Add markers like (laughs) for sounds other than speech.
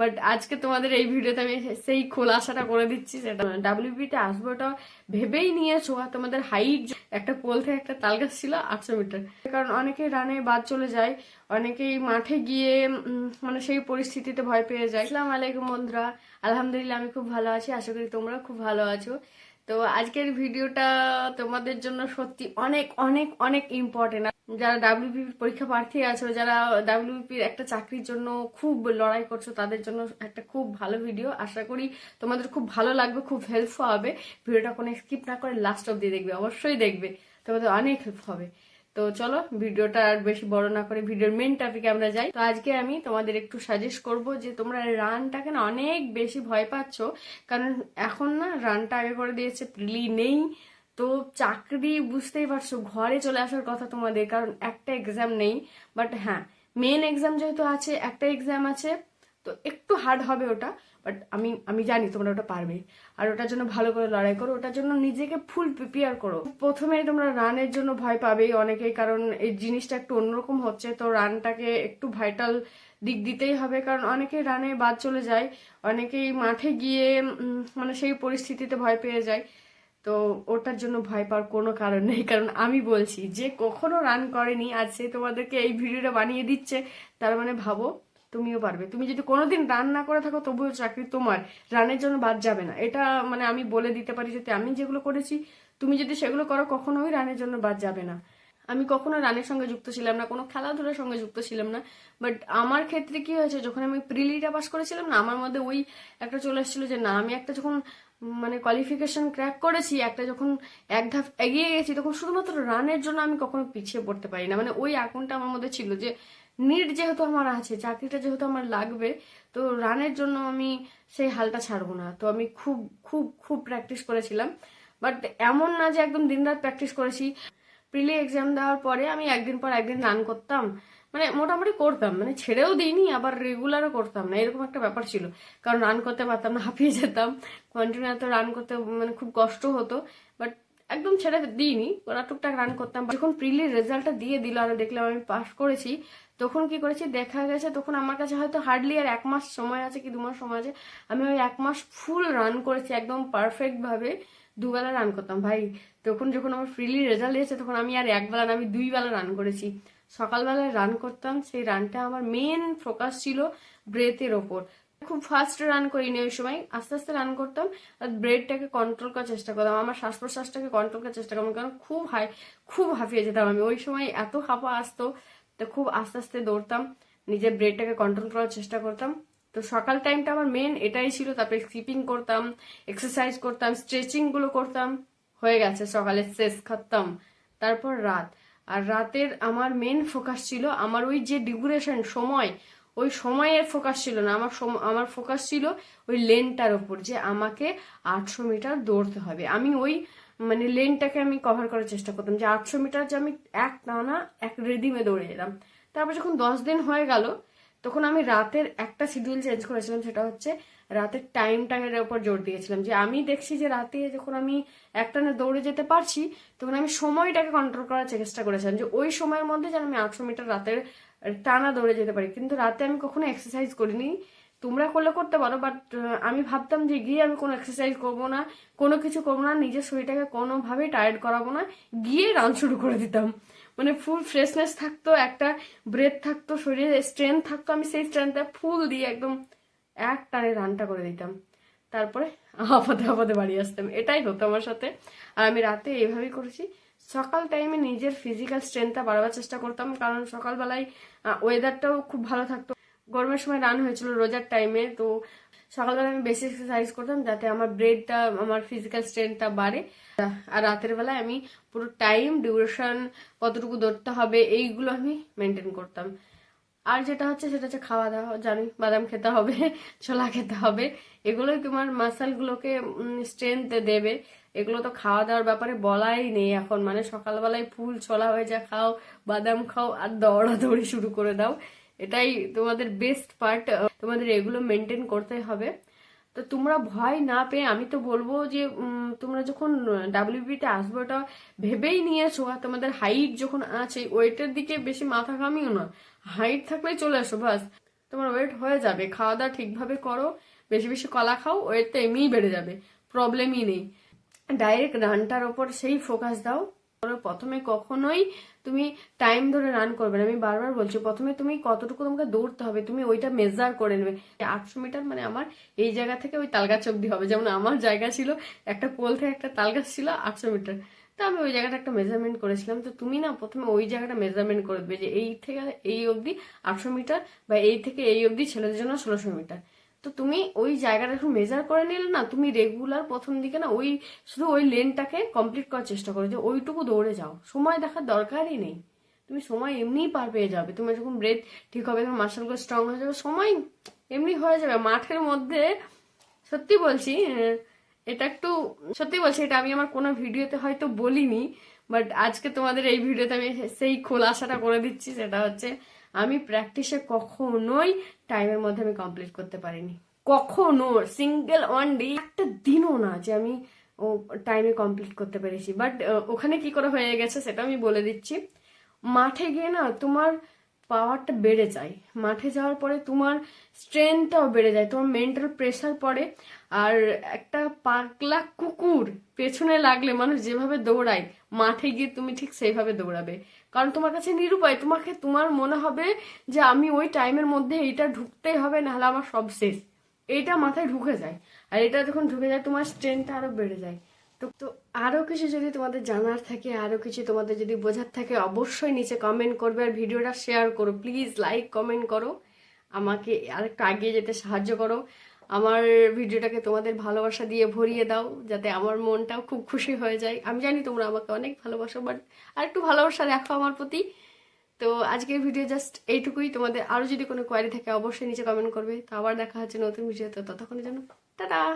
But আজকে তোমাদের এই ভিডিওতে আমি সেই খোলাসাটা করে দিচ্ছি, সেটা ডাব্লিউবিতে আসব ওটা ভেবেই নিয়েছো, আর তোমাদের হাইট একটা পোল থেকে একটা তাল গাছ ছিল আটশো মিটার। কারণ অনেকেই রানে বাদ চলে যায়, অনেকেই মাঠে গিয়ে মানে সেই পরিস্থিতিতে ভয় পেয়ে যায়। আসসালামু আলাইকুম বন্ধুরা, আলহামদুলিল্লাহ আমি খুব ভালো আছি, আশা করি তোমরা খুব ভালো আছো। তো আজকের ভিডিওটা তোমাদের জন্য সত্যি অনেক অনেক অনেক ইম্পর্টেন্ট যারা ডাব্লিউপি পরীক্ষা প্রার্থী আছো যারা ডাব্লিউপির একটা চাকরির জন্য খুব লড়াই করছ, তাদের জন্য একটা খুব ভালো ভিডিও আশা করি তোমাদের খুব ভালো লাগবে, খুব হেল্পফুল হবে। ভিডিওটা কোনো স্কিপ না করে লাস্ট অব্দি দেখবে, অবশ্যই দেখবে। তোমাদের অনেক হেল্প হবে। তো চলো, ভিডিওটা আর বেশি বড় না করে ভিডিওর মেন টপিকে আমরা যাই। তো আজকে আমি তোমাদের একটু সাজেস্ট করব যে তোমরা রানটাকে না অনেক বেশি ভয় পাচ্ছ। কারণ এখন না রানটা আগে করে দিয়েছে প্রিলি নেই। তো চাকরি বুঝতেই পারছ, ঘরে চলে আসার কথা তোমাদের, কারণ একটা এক্সাম নেই বাট হ্যাঁ মেন এক্সাম যেহেতু আছে, একটা এক্সাম আছে, তো একটু হার্ড হবে ওটা বাট আমি আমি জানি তোমরা ওটা পারবে। আর ওটার জন্য ভালো করে লড়াই করো, ওটার জন্য নিজেকে ফুল প্রিপেয়ার করো। প্রথমে তোমরা রানের জন্য ভয় পাবেই অনেকেই, কারণ এই জিনিসটা একটু অন্যরকম হচ্ছে, তো রানটাকে একটু ভাইটাল দিক দিতেই হবে, কারণ অনেকেই রানে বাদ চলে যায়, অনেকেই মাঠে গিয়ে মানে সেই পরিস্থিতিতে ভয় পেয়ে যায়। তো ওটার জন্য ভয় পাওয়ার কোনো কারণ নেই। কারণ আমি বলছি, যে কখনো রান করেনি, আজ সে তোমাদেরকে এই ভিডিওটা বানিয়ে দিচ্ছে, তার মানে ভাবো তুমিও পারবে। তুমি যদি কোনোদিন রান না করে থাকো, তবুও চাকরি তোমার। রানের জন্য বাদ যাবে না। এটা মানে আমি বলে দিতে পারি যাতে আমি যেগুলো করেছি, তুমি যদি সেগুলো করো, কখনোই রানের জন্য বাদ যাবে না। আমি কখনো রানের সঙ্গে যুক্ত ছিলাম না, কোনো খেলাধুলার সঙ্গে যুক্ত ছিলাম না বাট আমার ক্ষেত্রে কি হয়েছে, যখন আমি প্রিলিটা পাস করেছিলাম না, আমার মধ্যে ওই একটা চলে এসেছিল যে না, আমি একটা যখন মানে কোয়ালিফিকেশন ক্র্যাক করেছি, একটা যখন এক ধাপ এগিয়ে গেছি, তখন শুধুমাত্র রানের জন্য আমি কখনো পিছিয়ে পড়তে পারি না। মানে ওই আগুনটা আমার মধ্যে ছিল যে, নিট যেহেতু আমার আছে, চাকরিটা যেহেতু আমার লাগবে, তো রানের জন্য আমি সেই হালটা ছাড়বো না। তো আমি খুব খুব খুব প্র্যাকটিস করেছিলাম বাট এমন না যে একদম দিনরাত প্র্যাকটিস করেছি। প্রিলি এক্সাম দেওয়ার পরে আমি একদিন পর একদিন রান করতাম। মানে মোটামুটি করতাম মানে ছেড়েও দিইনি, আবার রেগুলারও করতাম না, এরকম একটা ব্যাপার ছিল। কারণ রান করতে পারতাম না, হাঁপিয়ে যেতাম। কন্টিনিউ এত রান করতে মানে খুব কষ্ট হতো বাট একদম ছেড়ে দিইনি। ওরা টুকটাক রান করতাম। যখন প্রিলির রেজাল্টটা দিয়ে দিল, আর দেখলাম আমি পাস করেছি, তখন কি করেছি, দেখা গেছে তখন আমার কাছে হয়তো হার্ডলি আর এক মাস সময় আছে কি দু মাস সময় আছে, আমি ওই এক মাস ফুল রান করেছি, একদম পারফেক্টভাবে ভাবে। দুবেলা রান করতাম। ভাই, তখন যখন আমার ফ্রিলি রেজাল্ট এসেছে, তখন আমি আর একবেলা না, আমি দুই বেলা রান করেছি। সকালবেলায় রান করতাম, সেই রানটা আমার মেন ফোকাস ছিল ব্রেথের ওপর। খুব ফাস্ট রান করিনি ওই সময়, আস্তে আস্তে রান করতাম, আর ব্রেডটাকে কন্ট্রোল করার চেষ্টা করতাম। আমার শ্বাস প্রশ্বাসটাকে কন্ট্রোল করার চেষ্টা করতাম, কারণ খুব হাই খুব হাঁপিয়ে যেতাম আমি। ওই সময় এত হাঁপা আসতো, তো খুব আস্তে আস্তে দৌড়তাম, নিজের ব্রেডটাকে কন্ট্রোল করার চেষ্টা করতাম। তো সকাল টাইমটা আমার মেন এটাই ছিল। তারপরে স্কিপিং করতাম এক্সারসাইজ করতাম স্ট্রেচিংগুলো করতাম। হয়ে গেছে সকালে শেষ, খাতাম। তারপর রাত। আর রাতের আমার মেন ফোকাস ছিল, আমার ওই যে ডিউরেশন সময়, ওই সময়ের ফোকাস ছিল না। আমার আমার ফোকাস ছিল ওই লেনটার ওপর যে আমাকে আটশো মিটার দৌড়তে হবে। আমি ওই মানে লেনটাকে আমি কভার করার চেষ্টা করতাম যে আটশো মিটার যে আমি এক টানা এক রেডিমে দৌড়ে যেতাম। তারপর যখন দশ দিন হয়ে গেল তখন আমি রাতের একটা শিডিউল চেঞ্জ করেছিলাম, সেটা হচ্ছে রাতের টাইম টাইমটার উপর জোর দিয়েছিলাম। যে আমি দেখছি যে রাতে যখন আমি একটানে দৌড়ে যেতে পারছি, তখন আমি সময়টাকে কন্ট্রোল করার চেষ্টা করেছিলাম যে ওই সময়ের মধ্যে যেন আমি আটশো মিটার রাতের টানা দৌড়ে যেতে পারি। কিন্তু রাতে আমি কখনো এক্সারসাইজ করিনি। তোমরা করলে করতে পারো বাট আমি ভাবতাম যে গিয়ে আমি কোনো এক্সারসাইজ করব না, কোনো কিছু করব না, নিজের শরীরটাকে কোনোভাবেই টায়ার্ড করাবো না, গিয়ে রান শুরু করে দিতাম। মানে ফুল ফ্রেশনেস থাকতো, একটা ব্রেথ থাকতো, শরীরে স্ট্রেংথ থাকতো, আমি সেই স্ট্রেংথটা ফুল দিয়ে একদম এক টানে রানটা করে দিতাম। তারপরে আপাতে আপাতে বাড়ি আসতাম। এটাই হতো আমার সাথে। আর আমি রাতে এইভাবেই করেছি। সকাল টাইমে নিজের ফিজিক্যাল স্ট্রেংথটা বাড়াবার চেষ্টা করতাম, কারণ সকালবেলায় ওয়েদারটাও খুব ভালো থাকতো। গরমের সময় রান হয়েছিল রোজার টাইমে তো সকালবেলা আমি বেশি এক্সারসাইজ করতাম যাতে আমার ব্রেডটা আমার ফিজিক্যাল স্ট্রেংথটা বাড়ে। আর রাতের বেলায় আমি পুরো টাইম ডিউরেশন কতটুকু ধরতে হবে, এইগুলো আমি মেনটেন করতাম। আর যেটা হচ্ছে, সেটা হচ্ছে খাওয়া দাওয়া জানি, বাদাম খেতে হবে, (laughs) ছোলা খেতে হবে। এগুলোই তোমার মাসালগুলোকে স্ট্রেংথ দেবে। এগুলো তো খাওয়া দাওয়ার ব্যাপারে বলাই নেই এখন। মানে সকালবেলায় ফুল ছোলা হয়ে যা, খাও, বাদাম খাও, আর দৌড়াদৌড়ি শুরু করে দাও। এটাই তোমাদের বেস্ট পার্ট তোমাদের এগুলো মেনটেন করতে হবে। তো তোমরা ভয় না পেয়ে, আমি তো বলব যে তোমরা যখন ডাব্লিউবিতে আসবে, ওটা ভেবেই নিয়েছো, আর তোমাদের হাইট যখন আছে ওয়েটের দিকে বেশি মাথা কামিও না। হাইট থাকলেই চলে আসো বাস তোমার ওয়েট হয়ে যাবে। খাওয়া দাওয়া ঠিকভাবে করো, বেশি বেশি কলা খাও ওয়েট তো এমনিই বেড়ে যাবে। প্রবলেমই নেই। ডাইরেক্ট রানটার ওপর সেই ফোকাস দাও। প্রথমে কখনোই তুমি টাইম ধরে রান করবে না। আমি বারবার বলছি, প্রথমে তুমি কতটুকু তোমাকে দৌড়তে হবে, তুমি ওইটা মেজার করে নেবে। আটশো মিটার মানে আমার এই জায়গা থেকে ওই তালগাছ অব্দি হবে। যেমন আমার জায়গা ছিল, একটা পোল থেকে একটা তালগাছ ছিল আটশো মিটার তো আমি ওই জায়গাটা একটা মেজারমেন্ট করেছিলাম। তো তুমি না প্রথমে ওই জায়গাটা মেজারমেন্ট করে দেবে যে এই থেকে এই অবধি আটশো মিটার বা এই থেকে এই অবধি ছেলেদের জন্য ষোলোশো মিটার তো তুমি ওই জায়গাটা একটু মেজার করে নিলে না, তুমি রেগুলার প্রথম দিকে না ওই, শুধু ওই লেনটাকে কমপ্লিট করার চেষ্টা করো যে ওইটুকু দৌড়ে যাও। সময় দেখার দরকারই নেই। তুমি সময় এমনিই পার পেয়ে যাবে। তুমি যখন ব্রেথ ঠিক হবে, তোমার মাসলগুলো স্ট্রং হয়ে যাবে, সময় এমনি হয়ে যাবে। মাঠের মধ্যে সত্যি বলছি, এটা একটু, সত্যি বলছি, এটা আমি আমার কোনো ভিডিওতে হয়তো বলিনি বাট আজকে তোমাদের এই ভিডিওতে আমি সেই খোলাসাটা করে দিচ্ছি, সেটা হচ্ছে আমি প্র্যাকটিসে কখনোই টাইমের মধ্যে আমি কমপ্লিট করতে পারিনি। কখনো সিঙ্গেল ওয়ান ডে একটা দিনও না যে আমি, ও টাইমে কমপ্লিট করতে পেরেছি। বাট ওখানে কি করে হয়ে গেছে সেটা আমি বলে দিচ্ছি। মাঠে গিয়ে না তোমার পাওয়ারটা বেড়ে যায়। মাঠে যাওয়ার পরে তোমার স্ট্রেংথটাও বেড়ে যায়, তোমার মেন্টাল প্রেশার পড়ে। আর একটা পাগলা কুকুর পেছনে লাগলে মানুষ যেভাবে দৌড়ায়, মাঠে গিয়ে তুমি ঠিক সেইভাবে দৌড়াবে। কারণ তোমার কাছে নিরুপায়, তোমাকে, তোমার মনে হবে যে আমি ওই টাইমের মধ্যে এইটা ঢুকতেই হবে, নাহলে আমার সব শেষ। এইটা মাথায় ঢুকে যায়। আর এটা যখন ঢুকে যায়, তোমার স্ট্রেংথটা আরও বেড়ে যায়। তো তো আরও কিছু যদি তোমাদের জানার থাকে আরও কিছু তোমাদের যদি বোঝার থাকে, অবশ্যই নিচে কমেন্ট করবে আর ভিডিওটা শেয়ার করো। প্লিজ লাইক কমেন্ট করো। আমাকে আরেকটু আগিয়ে যেতে সাহায্য করো। আমার ভিডিওটাকে তোমাদের ভালোবাসা দিয়ে ভরিয়ে দাও, যাতে আমার মনটাও খুব খুশি হয়ে যায়। আমি জানি তোমরা আমাকে অনেক ভালোবাসো বাট আর একটু ভালোবাসা রাখো আমার প্রতি। তো আজকের ভিডিও জাস্ট এইটুকুই। তোমাদের আরও যদি কোনো কোয়ারি থাকে, অবশ্যই নিচে কমেন্ট করবে। তো আবার দেখা হচ্ছে নতুন ভিডিওতে ততক্ষণের জন্য, টাটা!